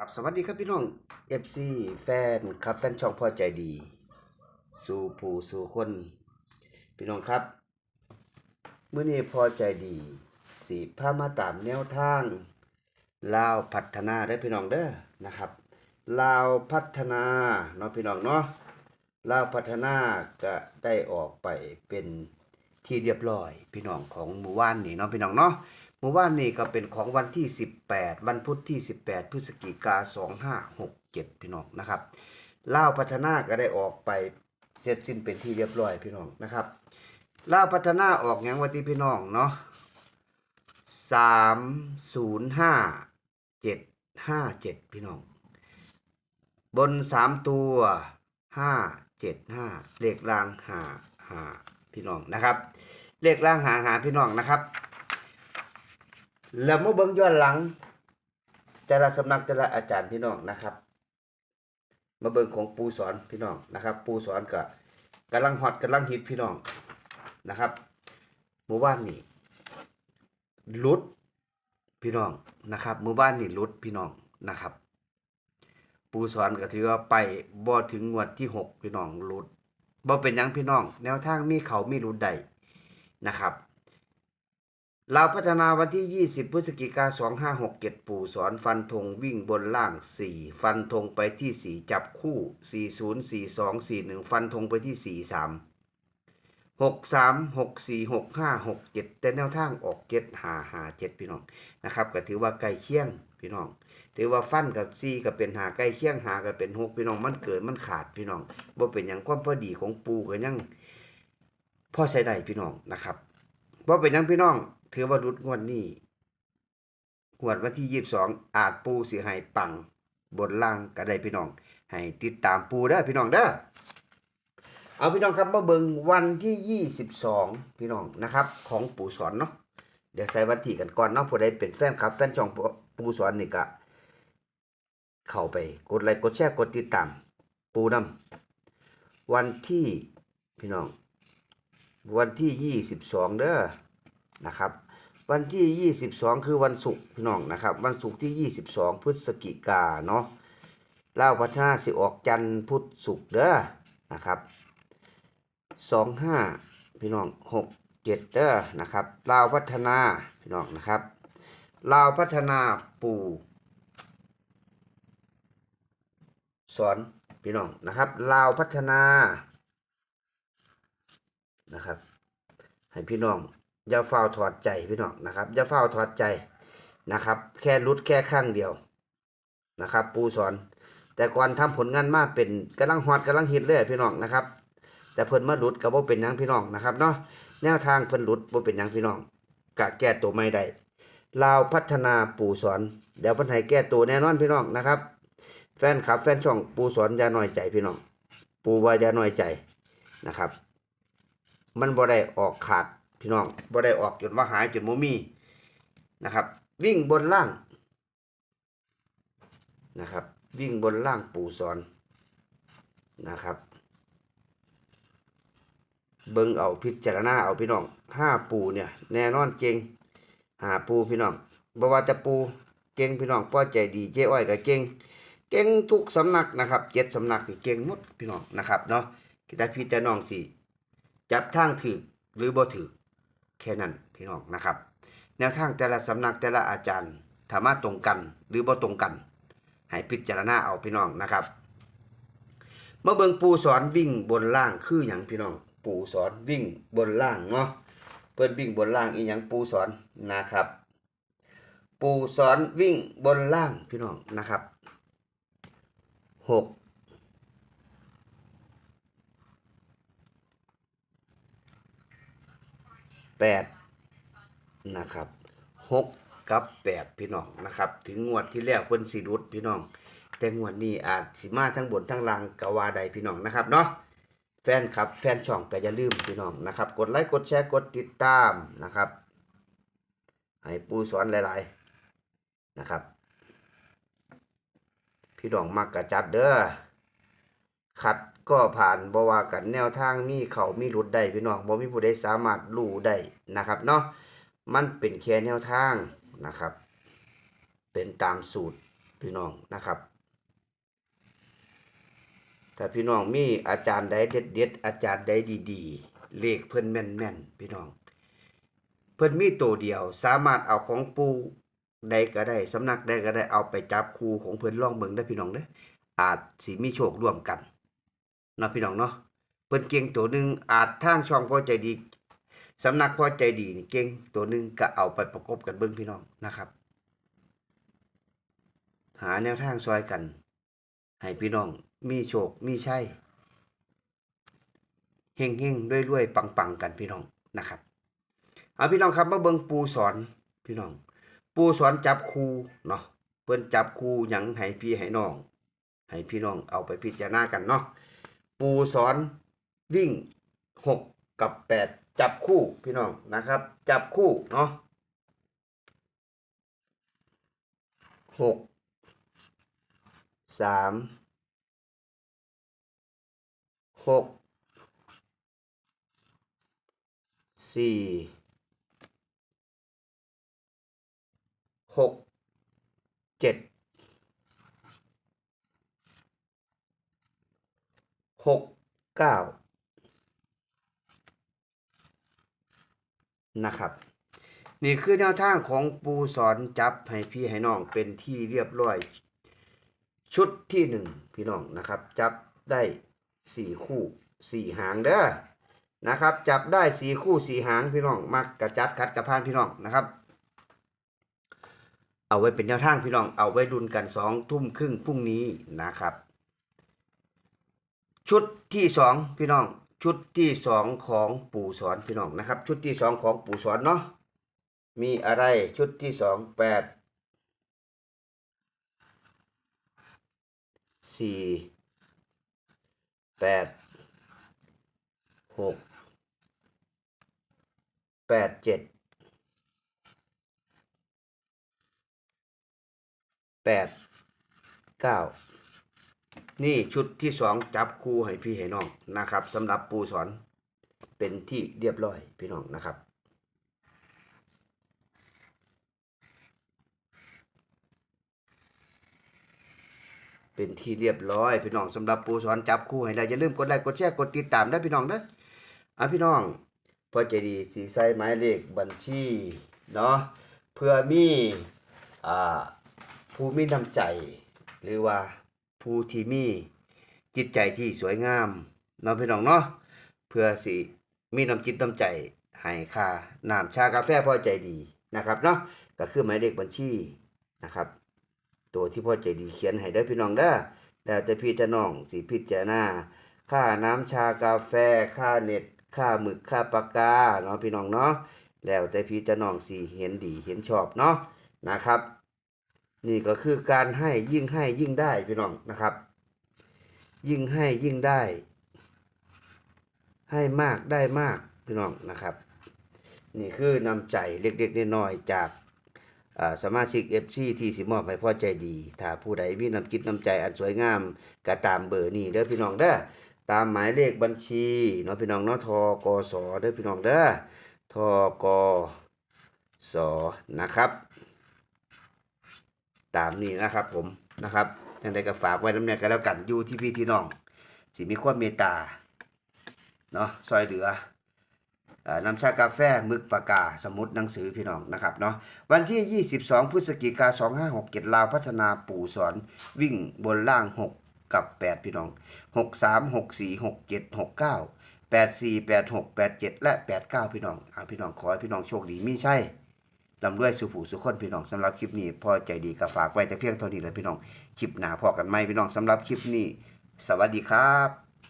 ครับสวัสดีครับพี่น้อง FC แฟนครับแฟนช่องพ่อใจดี สู่ผู้สู่คน พี่น้องครับเมื่อนี้พอใจดีสีพามาตามแนวทางลาวพัฒนาได้พี่น้องเด้อนะครับลาวพัฒนาเนาะพี่น้องเนาะลาวพัฒนาก็ได้ออกไปเป็นที่เรียบร้อย พี่น้องของหมู่บ้านนี่เนาะพี่น้องเนาะ เมื่อวานนี้ก็เป็นของวันที่ 18 วันพุธที่ 18 พฤศจิกา2567 พี่น้องนะครับล่าวพัฒนาก็ได้ออกไปเสร็จสิ้นเป็นที่เรียบร้อยพี่น้องนะครับล่าวพัฒนาออกอย่างวันที่พี่น้องเนาะ305 757พี่น้อง บน3ตัว575เลขล่างหาหาพี่น้องนะครับ เลขล่างหาหาพี่น้องนะครับ แล้วมาเบิ่งย้อนหลัง แต่ละสำนักแต่ละอาจารย์พี่น้องนะครับ มาเบิ่งของปูสอนพี่น้องนะครับ ปูสอนก็กำลังฮอตกำลังฮิตพี่น้องนะครับหมู่บ้านนี่ลุดพี่น้องนะครับหมู่บ้านนี่ลุดพี่น้องนะครับ ปูสอนก็ถือว่าไปบ่ถึงงวดที่หกพี่น้องลุดบ่เป็นยังพี่น้อง แนวทางมีเขามีรุดใดนะครับ เราพัฒนาวันที่ 20 พฤศจิกา2567 ปู่สอนฟันธงวิ่งบนล่าง 4 ฟันธงไปที่ 4 จับคู่ 40 42 41 ฟันธงไปที่ 43 63 64 65 67 แต่แนวทางออก 7 5 5 7 พี่น้องนะครับก็ถือว่าใกล้เคียงพี่น้อง ถือว่าฟันกับ4ก็เป็นหาใกล้เคียงหาก็เป็น6พี่น้องมันเกิดมันขาดพี่น้องบ่เป็นอย่างความพอดีของปูก็ยังพ่อใช้ได้พี่น้องนะครับบ่เป็นหยังพี่น้อง ถือว่ารุดงวดนี้งวดวันที่ยี่สิบสองอาจปูสิให้ปัง บนล่างก็ไดพี่น้อง ให้ติดตามปูเด้พี่น้องเด้อเอาพี่น้องครับมาเบิงวันที่ยี่สิบสองพี่น้องนะครับ ของปูสอนเนาะเดี๋ยวใส่วันที่กันก่อนเนาะผู้ใดเป็นแฟนครับ แฟนช่องปูสอนนี่ก็เข้าไปกดไลค์กดแชร์กดติดตาม ปูนำวันที่พี่น้อง วันที่ยี่สิบสองเด้อ นะครับ วันที่ 22 คือวันศุกร์พี่น้องนะครับ วันศุกร์ที่ 22 พฤศจิกาเนาะเล่าวพัฒนาสิออกจันทร์พุธศุกร์เด้อนะครับ25พี่น้อง6 7เด้อนะครับลาวพัฒนาพี่น้องนะครับลาวพัฒนาปู่สอนพี่น้องนะครับลาวพัฒนานะครับให้พี่น้อง อย่าเฝ้าถอดใจพี่น้องนะครับอย่าเฝ้าถอดใจนะครับ แค่รุดแค่ข้างเดียวนะครับ ปูสอน แต่ก่อนทำผลงานมากเป็นกำลังฮอตกำลังฮิตเลยพี่น้องนะครับ แต่เพิ่นมาหลุดก็บ่เป็นยังพี่น้องนะครับเนาะแนวทางเพิ่นหลุดบ่เป็นยังพี่น้องกะแก้ตัวไม่ได้ลาวพัฒนาปูสอน เดี๋ยวเพิ่นให้แก้ตัวแน่นอนพี่น้องนะครับ แฟนคลับ แฟนช่องปูสอนอย่าน้อยใจพี่น้อง ปูว่าอย่าน้อยใจนะครับ มันบ่ได้ออกขาด พี่น้องบ่ได้ออกจนว่าหายจนบ่มีนะครับ วิ่งบนล่างนะครับ วิ่งบนล่างปู่สอนนะครับ เบิ่งเอาพิจารณาเอาพี่น้องห้าปูเนี่ยแน่นอนเก่งหาปูพี่น้องบ่ว่าจะปูเก่งพี่น้องป้อใจดีเจ้อ้อยก็เก่งเก่งทุกสำนักนะครับเจ็ดสำนักนี่เก่งหมดพี่น้องนะครับเนาะแต่พี่แต่น้องสิจับทางถือหรือบ่ถือ แค่นั้นพี่น้องนะครับ แนวทางแต่ละสำนักแต่ละอาจารย์สามารถตรงกันหรือบ่ตรงกัน ให้พิจารณาเอาพี่น้องนะครับเมื่อเบิงปูสอนวิ่งบนล่างคืออย่างพี่น้อง ปูสอนวิ่งบนล่างเนาะเพิ่นวิ่งบนล่างอีหยังปูสอนนะครับ ปูสอนวิ่งบนล่างพี่น้องนะครับหก แปดนะครับหกกับแปดพี่น้องนะครับ ถึงงวดที่แล้วเพิ่นสิรุดพี่น้อง แต่งวดนี้อาจสิมาทั้งบนทั้งล่างกวาใดพี่น้องนะครับเนาะแฟนครับแฟนช่องก็อย่าลืมพี่น้องนะครับ กดไลค์กดแชร์กดติดตามนะครับให้ปูสอนหลายๆนะครับ พี่น้องมักกะจัดเด้อขัด ก็ผ่านบว่ากันแนวทางมีเขามีหลุดได้พี่น้องบ่มีผู้ใดสามารถรู้ได้นะครับเนาะมันเป็นแค่แนวทางนะครับ เป็นตามสูตรพี่น้องนะครับถ้าพี่น้องมีอาจารย์ใดเด็ดเด็ดอาจารย์ใดดีๆ เลขเพิ่นแม่นแม่นพี่น้อง เพิ่นมีตัวเดียวสามารถเอาของปูใดก็ได้สำนักใดก็ได้เอาไปจับคู่ของเพิ่นล่องเบิ่งได้พี่น้องเด้ออาจสิมีโชคร่วมกัน นาะพี่น้องเนาะเพิ่นเก่งตัวหนึ่งอาจทางช่องพอใจดีสำนักพอใจดีนี่เก่งตัวหนึ่งก็เอาไปประกบกันเบิ่งพี่น้องนะครับ หาแนวทางซอยกัน ให้พี่น้องมีโชคมีชัยเฮงเฮงด้วยรวยๆปังปังๆกันพี่น้องนะครับเอาพี่น้องครับมาเบิ่งปูสอนพี่น้อง ปูสอนจับคูเนาะเพิ่นจับคูหยังให้พี่ให้น้อง ให้พี่น้องเอาไปพิจารณากันเนาะ ปูสอนวิ่งหกกับแปดจับคู่พี่น้องนะครับ จับคู่เนาะหกสามหกสี่หกเจ็ด หกเก้านะครับ นี่คือแนวทางของปูสอนจับให้พี่ให้น้องเป็นที่เรียบร้อย ชุดที่หนึ่งพี่น้องนะครับ จับได้สี่คู่สี่หางเด้อนะครับ จับได้สี่คู่สี่หางพี่น้องมักกระจัดคัดกระพานพี่น้องนะครับ เอาไว้เป็นแนวทางพี่น้องเอาไว้รุนกันสองทุ่มครึ่งพรุ่งนี้นะครับ ชุดที่สองพี่น้อง ชุดที่สองของปู่สอนพี่น้องนะครับ ชุดที่สองของปู่สอนเนาะมีอะไรชุดที่สองแปดสี่แปดหกแปดเจ็ดแปดเก้า นี่ชุดที่สองจับคู่ให้พี่ให้น้องนะครับสำหรับปูสอนเป็นที่เรียบร้อยพี่น้องนะครับ เป็นที่เรียบร้อยพี่น้องสำหรับปูสอนจับคู่ให้ได้อย่าลืมกดไลค์กดแชร์กดติดตามได้พี่น้องเด้ออะพี่น้องพอใจดีสีใส่หมายเลขบัญชีเนาะเพื่อมีอ่าผู้มีน้ำใจหรือว่า ผู้ที่มีจิตใจที่สวยงามเนาะพี่น้องเนาะเพื่อสิมีน้ำจิตน้ำใจให้ค่าน้ำชากาแฟพอใจดีนะครับเนาะก็คือหมายเลขบัญชีนะครับ ตัวที่พ่อใจดีเขียนให้ได้พี่น้องเด้แล้วแต่พี่จะน้องสิพิจารณาค่าน้ำชากาแฟค่าเน็ตค่าหมึกค่าปากกาเนาะพี่น้องเนาะแล้วแต่พี่จะน้องสิเห็นดีเห็นชอบเนาะนะครับ นี่ก็คือการให้ยิ่งให้ยิ่งได้พี่น้องนะครับ ยิ่งให้ยิ่งได้ ให้มากได้มากพี่น้องนะครับ นี่คือนำใจเล็กๆน้อยๆจากสมาชิก FC ที่สิมอบให้พ่อใจดี ถ้าผู้ใดมีน้ำจิตน้ำใจอันสวยงามก็ตามเบอร์นี้เด้อพี่น้องเด้อตามหมายเลขบัญชีเนาะพี่น้องเนาะทกสเด้อพี่น้องเด้อทกสนะครับ ตามนี้นะครับผมนะครับยังไงก็ฝากไว้น้ำเนี่ยกันแล้วกันอยู่ที่พี่ที่น้องสิมีความเมตตาเนาะซอยเหลือน้ำชากาแฟมึกปากกา สมุดหนังสือพี่น้องนะครับเนาะวันที่ 22 พฤศจิกา2567ลาวพัฒนาปู่สอนวิ่งบนล่าง 6 กับ 8 พี่น้อง 6 3 6 4 6 7 6 9 8 4 8 6 8 7 และ 8 9 พี่น้องอ่าพี่น้องขอให้พี่น้องโชคดีมีใช่ ลำด้วยสุผูสุขคนพี่น้องสำหรับคลิปนี้พอใจดีก็ฝากไว้แต่เพียงเท่านี้เลยพี่น้องคลิปหน้าพอกันไหมพี่น้องสำหรับคลิปนี้ สวัสดีครับ